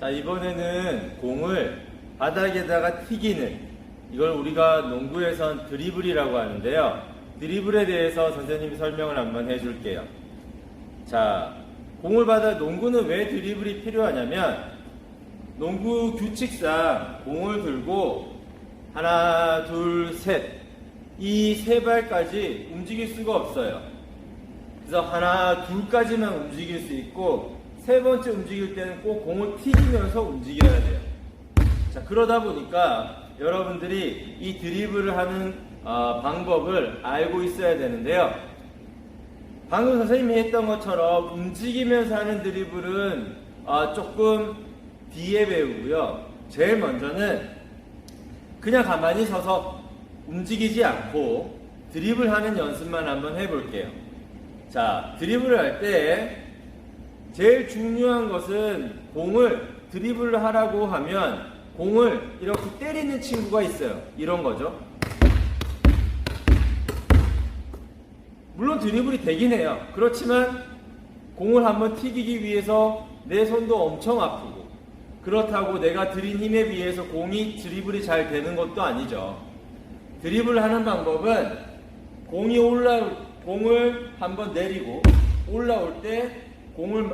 자, 이번에는 공을 바닥에다가 튀기는 이걸 우리가 농구에선 드리블이라고 하는데요. 드리블에 대해서 선생님이 설명을 한번 해줄게요. 자, 공을 받아 농구는 왜 드리블이 필요하냐면 농구 규칙상 공을 들고 하나, 둘, 셋. 이 세 발까지 움직일 수가 없어요. 그래서 하나, 둘까지만 움직일 수 있고 세 번째 움직일 때는 꼭 공을 튀기면서 움직여야 돼요. 자, 그러다 보니까 여러분들이 이 드리블을 하는 어, 방법을 알고 있어야 되는데요. 방금 선생님이 했던 것처럼 움직이면서 하는 드리블은 어, 조금 뒤에 배우고요. 제일 먼저는 그냥 가만히 서서 움직이지 않고 드리블 하는 연습만 한번 해볼게요. 자, 드리블을 할 때 제일 중요한 것은 공을 드리블을 하라고 하면 공을 이렇게 때리는 친구가 있어요. 이런 거죠. 물론 드리블이 되긴 해요. 그렇지만 공을 한번 튀기기 위해서 내 손도 엄청 아프고 그렇다고 내가 들인 힘에 비해서 공이 드리블이 잘 되는 것도 아니죠. 드리블 하는 방법은 공이 올라 공을 한번 내리고 올라올 때 공을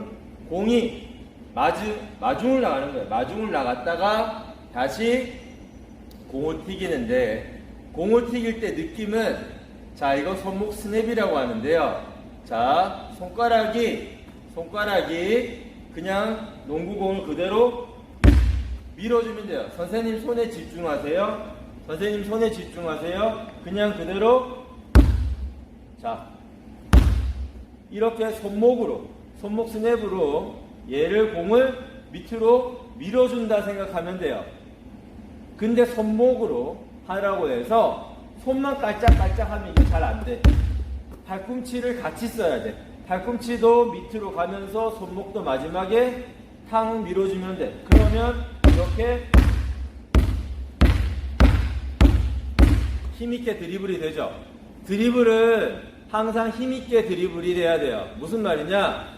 공이 마주 마중을 나가는 거예요. 마중을 나갔다가 다시 공을 튀기는데 공을 튀길 때 느낌은 자 이거 손목 스냅이라고 하는데요. 자 손가락이 손가락이 그냥 농구공을 그대로 밀어주면 돼요. 선생님 손에 집중하세요. 선생님 손에 집중하세요. 그냥 그대로 자 이렇게 손목으로 손목 스냅으로 얘를 공을 밑으로 밀어준다 생각하면 돼요. 근데 손목으로 하라고 해서 손만 깔짝깔짝 하면 이게 잘 안 돼. 팔꿈치를 같이 써야 돼. 팔꿈치도 밑으로 가면서 손목도 마지막에 탕 밀어주면 돼. 그러면 이렇게 힘있게 드리블이 되죠. 드리블은 항상 힘있게 드리블이 돼야 돼요. 무슨 말이냐?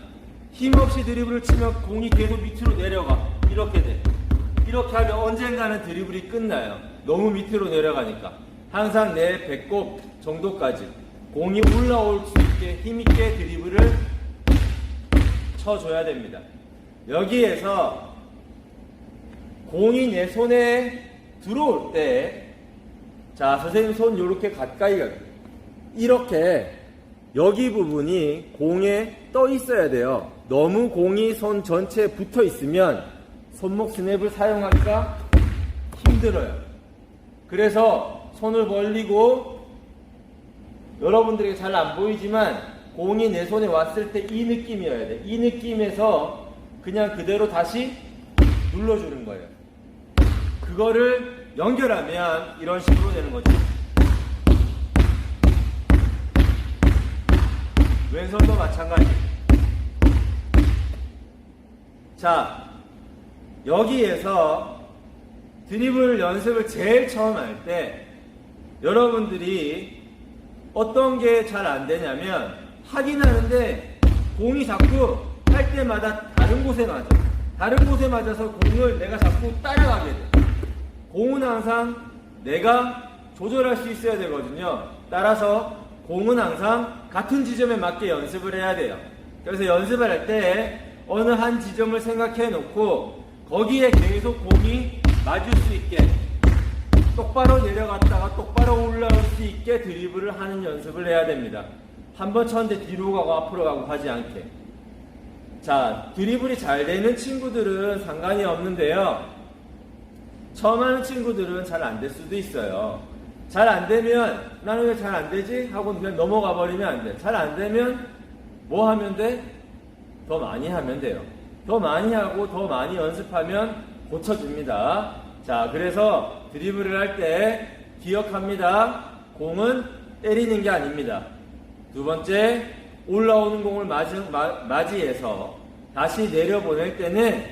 힘없이 드리블을 치면 공이 계속 밑으로 내려가. 이렇게 돼. 이렇게 하면 언젠가는 드리블이 끝나요. 너무 밑으로 내려가니까. 항상 내 배꼽 정도까지 공이 올라올 수 있게 힘있게 드리블을 쳐줘야 됩니다. 여기에서 공이 내 손에 들어올 때 자, 선생님 손 이렇게 가까이 가- 이렇게 여기 부분이 공에 떠 있어야 돼요. 너무 공이 손 전체에 붙어 있으면 손목 스냅을 사용하기가 힘들어요. 그래서 손을 벌리고 여러분들에게 잘 안 보이지만 공이 내 손에 왔을 때 이 느낌이어야 돼. 이 느낌에서 그냥 그대로 다시 눌러주는 거예요. 그거를 연결하면 이런 식으로 되는 거죠. 왼손도 마찬가지. 자, 여기에서 드리블 연습을 제일 처음 할 때 여러분들이 어떤 게 잘 안 되냐면 하긴 하는데 공이 자꾸 할 때마다 다른 곳에 맞아. 다른 곳에 맞아서 공을 내가 자꾸 따라가게 돼. 공은 항상 내가 조절할 수 있어야 되거든요. 따라서 공은 항상 같은 지점에 맞게 연습을 해야 돼요. 그래서 연습을 할 때 어느 한 지점을 생각해 놓고 거기에 계속 공이 맞을 수 있게 똑바로 내려갔다가 똑바로 올라올 수 있게 드리블을 하는 연습을 해야 됩니다. 한 번 쳤는데 뒤로 가고 앞으로 가고 하지 않게. 자, 드리블이 잘 되는 친구들은 상관이 없는데요. 처음 하는 친구들은 잘 안 될 수도 있어요. 잘 안 되면 나는 왜 잘 안 되지? 하고 그냥 넘어가 버리면 안 돼. 잘 안 되면 뭐 하면 돼? 더 많이 하면 돼요. 더 많이 하고 더 많이 연습하면 고쳐집니다. 자, 그래서 드리블을 할 때 기억합니다. 공은 때리는 게 아닙니다. 두 번째, 올라오는 공을 맞이, 마- 맞이해서 다시 내려보낼 때는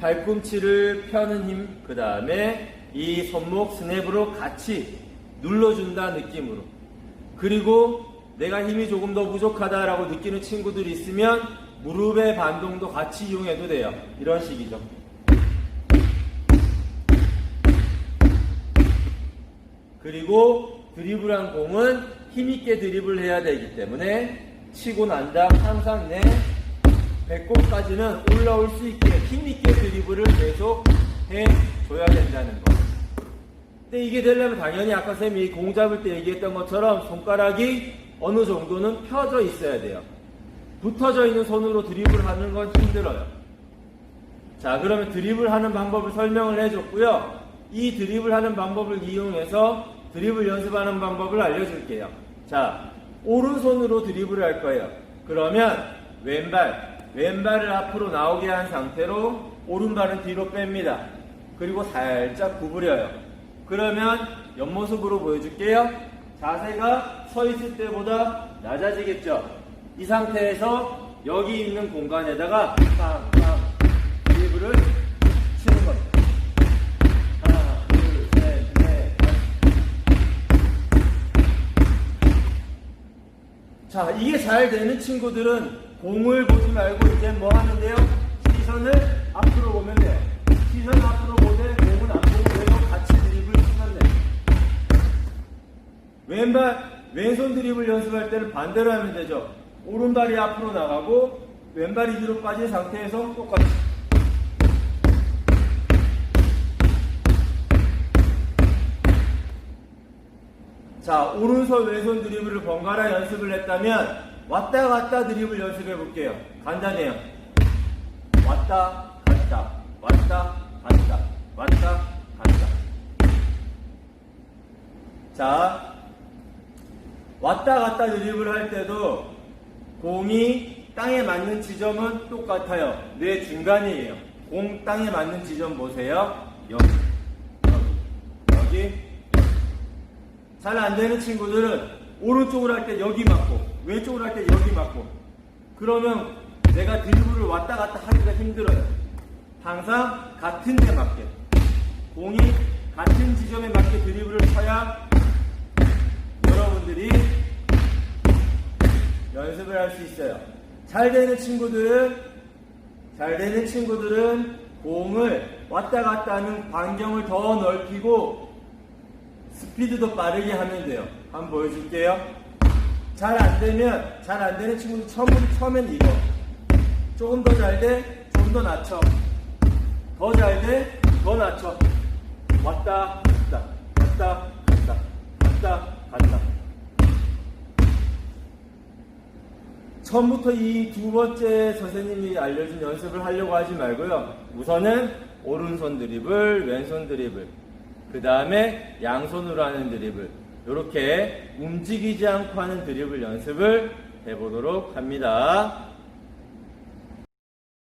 발꿈치를 펴는 힘, 그 다음에 이 손목 스냅으로 같이 눌러준다 느낌으로. 그리고 내가 힘이 조금 더 부족하다라고 느끼는 친구들이 있으면 무릎의 반동도 같이 이용해도 돼요. 이런 식이죠. 그리고 드리블한 공은 힘있게 드리블 해야 되기 때문에 치고 난 다음 항상 내 배꼽까지는 올라올 수 있게 힘있게 드리블을 계속 해줘야 된다는 거. 근데 이게 되려면 당연히 아까 쌤이 공 잡을 때 얘기했던 것처럼 손가락이 어느 정도는 펴져 있어야 돼요. 붙어져 있는 손으로 드리블 하는 건 힘들어요. 자, 그러면 드리블 하는 방법을 설명을 해줬고요. 이 드리블 하는 방법을 이용해서 드리블 연습하는 방법을 알려줄게요. 자, 오른손으로 드리블을 할 거예요. 그러면 왼발, 왼발을 앞으로 나오게 한 상태로 오른발은 뒤로 뺍니다. 그리고 살짝 구부려요. 그러면 옆모습으로 보여줄게요. 자세가 서 있을 때보다 낮아지겠죠? 이 상태에서 여기 있는 공간에다가 빵빵 드리블을 치는 겁니다. 자, 이게 잘 되는 친구들은 공을 보지 말고 이제 뭐 하는데요? 시선을 앞으로 보면 돼요. 시선 앞으로 보되 공은 안 보고 계속 같이 드리블 치면 돼요. 왼발, 왼손 드리블 연습할 때는 반대로 하면 되죠. 오른발이 앞으로 나가고 왼발이 뒤로 빠진 상태에서 똑같이. 자, 오른손, 왼손 드리블을 번갈아 연습을 했다면 왔다 갔다 드리블 연습해 볼게요. 간단해요. 왔다 갔다 왔다 갔다 왔다 갔다. 자, 왔다 갔다 드리블 할 때도 공이 땅에 맞는 지점은 똑같아요. 뇌 중간이에요. 공 땅에 맞는 지점 보세요. 여기, 여기, 여기. 잘 안 되는 친구들은 오른쪽으로 할 때 여기 맞고 왼쪽으로 할 때 여기 맞고 그러면 내가 드리블을 왔다 갔다 하기가 힘들어요. 항상 같은 데 맞게 공이 같은 지점에 맞게 드리블을 쳐야 여러분들이 연습을 할 수 있어요. 잘 되는 친구들은 잘 되는 친구들은 공을 왔다 갔다 하는 반경을 더 넓히고 스피드도 빠르게 하면 돼요. 한번 보여줄게요. 잘 안 되면 잘 안 되는 친구들 처음 처음엔 이거 조금 더 잘 돼, 좀 더 낮춰. 더 잘 돼, 더 낮춰. 왔다 갔다 왔다 갔다 왔다 갔다. 처음부터 이 두 번째 선생님이 알려준 연습을 하려고 하지 말고요. 우선은 오른손 드리블, 왼손 드리블, 그 다음에 양손으로 하는 드리블, 이렇게 움직이지 않고 하는 드리블 연습을 해보도록 합니다.